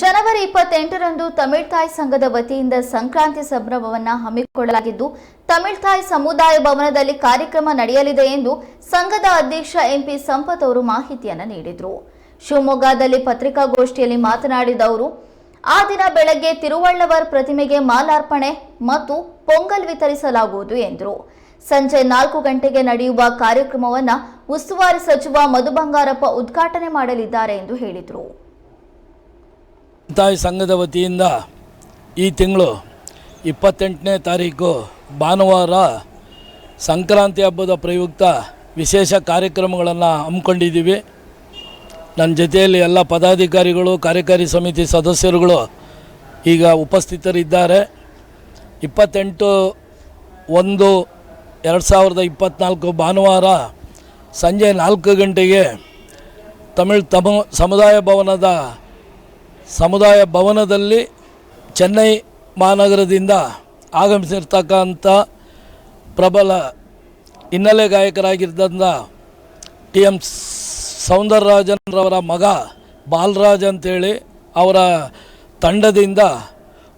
ಜನವರಿ ಇಪ್ಪತ್ತೆಂಟರಂದು ತಮಿಳ್ ತಾಯ್ ಸಂಘದ ವತಿಯಿಂದ ಸಂಕ್ರಾಂತಿ ಸಂಭ್ರಮವನ್ನು ಹಮ್ಮಿಕೊಳ್ಳಲಾಗಿದ್ದು, ತಮಿಳ್ ತಾಯ್ ಸಮುದಾಯ ಭವನದಲ್ಲಿ ಕಾರ್ಯಕ್ರಮ ನಡೆಯಲಿದೆ ಎಂದು ಸಂಘದ ಅಧ್ಯಕ್ಷ ಎಂಪಿ ಸಂಪತ್ ಅವರು ಮಾಹಿತಿಯನ್ನು ನೀಡಿದರು. ಶಿವಮೊಗ್ಗದಲ್ಲಿ ಪತ್ರಿಕಾಗೋಷ್ಠಿಯಲ್ಲಿ ಮಾತನಾಡಿದ ಅವರು, ಆ ದಿನ ಬೆಳಗ್ಗೆ ತಿರುವಳ್ಳವರ್ ಪ್ರತಿಮೆಗೆ ಮಾಲಾರ್ಪಣೆ ಮತ್ತು ಪೊಂಗಲ್ ವಿತರಿಸಲಾಗುವುದು ಎಂದರು. ಸಂಜೆ ನಾಲ್ಕು ಗಂಟೆಗೆ ನಡೆಯುವ ಕಾರ್ಯಕ್ರಮವನ್ನು ಉಸ್ತುವಾರಿ ಸಚಿವ ಮಧು ಬಂಗಾರಪ್ಪ ಉದ್ಘಾಟನೆ ಮಾಡಲಿದ್ದಾರೆ ಎಂದು ಹೇಳಿದರು. ತಾಯಿ ಸಂಘದ ವತಿಯಿಂದ ಈ ತಿಂಗಳು ಇಪ್ಪತ್ತೆಂಟನೇ ತಾರೀಕು ಭಾನುವಾರ ಸಂಕ್ರಾಂತಿ ಹಬ್ಬದ ಪ್ರಯುಕ್ತ ವಿಶೇಷ ಕಾರ್ಯಕ್ರಮಗಳನ್ನು ಹಮ್ಮಿಕೊಂಡಿದ್ದೀವಿ. ನನ್ನ ಜೊತೆಯಲ್ಲಿ ಎಲ್ಲ ಪದಾಧಿಕಾರಿಗಳು, ಕಾರ್ಯಕಾರಿ ಸಮಿತಿ ಸದಸ್ಯರುಗಳು ಈಗ ಉಪಸ್ಥಿತರಿದ್ದಾರೆ. ಇಪ್ಪತ್ತೆಂಟು ಒಂದು ಎರಡು ಸಾವಿರದ ಇಪ್ಪತ್ತ್ನಾಲ್ಕು ಭಾನುವಾರ ಸಂಜೆ ನಾಲ್ಕು ಗಂಟೆಗೆ ತಮಿಳ್ ತಮ ಸಮುದಾಯ ಭವನದ ಸಮುದಾಯ ಭವನದಲ್ಲಿ ಚೆನ್ನೈ ಮಹಾನಗರದಿಂದ ಆಗಮಿಸಿರ್ತಕ್ಕಂಥ ಪ್ರಬಲ ಹಿನ್ನೆಲೆ ಗಾಯಕರಾಗಿದ್ದಂಥ ಟಿ ಎಂ ಸೌಂದರರಾಜನ್ರವರ ಮಗ ಬಾಲರಾಜ್ ಅಂತೇಳಿ ಅವರ ತಂಡದಿಂದ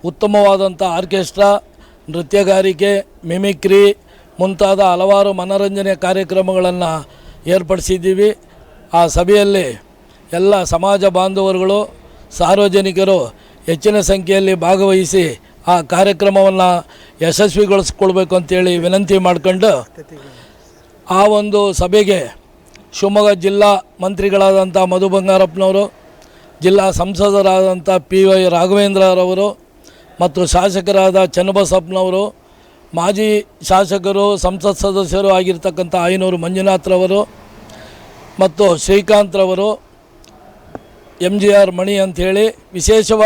ಉತ್ತಮವಾದಂಥ ಆರ್ಕೆಸ್ಟ್ರಾ, ನೃತ್ಯಗಾರಿಕೆ, ಮಿಮಿಕ್ರಿ ಮುಂತಾದ ಹಲವಾರು ಮನೋರಂಜನೆ ಕಾರ್ಯಕ್ರಮಗಳನ್ನು ಏರ್ಪಡಿಸಿದ್ದೀವಿ. ಆ ಸಭೆಯಲ್ಲಿ ಎಲ್ಲ ಸಮಾಜ ಬಾಂಧವರುಗಳು ಸಾರ್ವಜನಿಕರು ಹೆಚ್ಚಿನ ಸಂಖ್ಯೆಯಲ್ಲಿ ಭಾಗವಹಿಸಿ ಆ ಕಾರ್ಯಕ್ರಮವನ್ನು ಯಶಸ್ವಿಗೊಳಿಸ್ಕೊಳ್ಬೇಕು ಅಂತೇಳಿ ವಿನಂತಿ ಮಾಡಿಕೊಂಡು ಆ ಒಂದು ಸಭೆಗೆ ಶಿವಮೊಗ್ಗ ಜಿಲ್ಲಾ ಮಂತ್ರಿಗಳಾದಂಥ ಮಧು ಬಂಗಾರಪ್ಪನವರು, ಜಿಲ್ಲಾ ಸಂಸದರಾದಂಥ ಪಿ ವೈ ರಾಘವೇಂದ್ರರವರು ಮತ್ತು ಶಾಸಕರಾದ ಚನ್ನಬಸಪ್ಪನವರು, ಮಾಜಿ ಶಾಸಕರು, ಸಂಸತ್ ಸದಸ್ಯರು ಆಗಿರ್ತಕ್ಕಂಥ ಐನೂರು ಮಂಜುನಾಥ್ರವರು ಮತ್ತು ಶ್ರೀಕಾಂತ್ರವರು ಎಂ ಜಿ ಆರ್ ಮಣಿ ಅಂಥೇಳಿ ವಿಶೇಷವಾಗಿ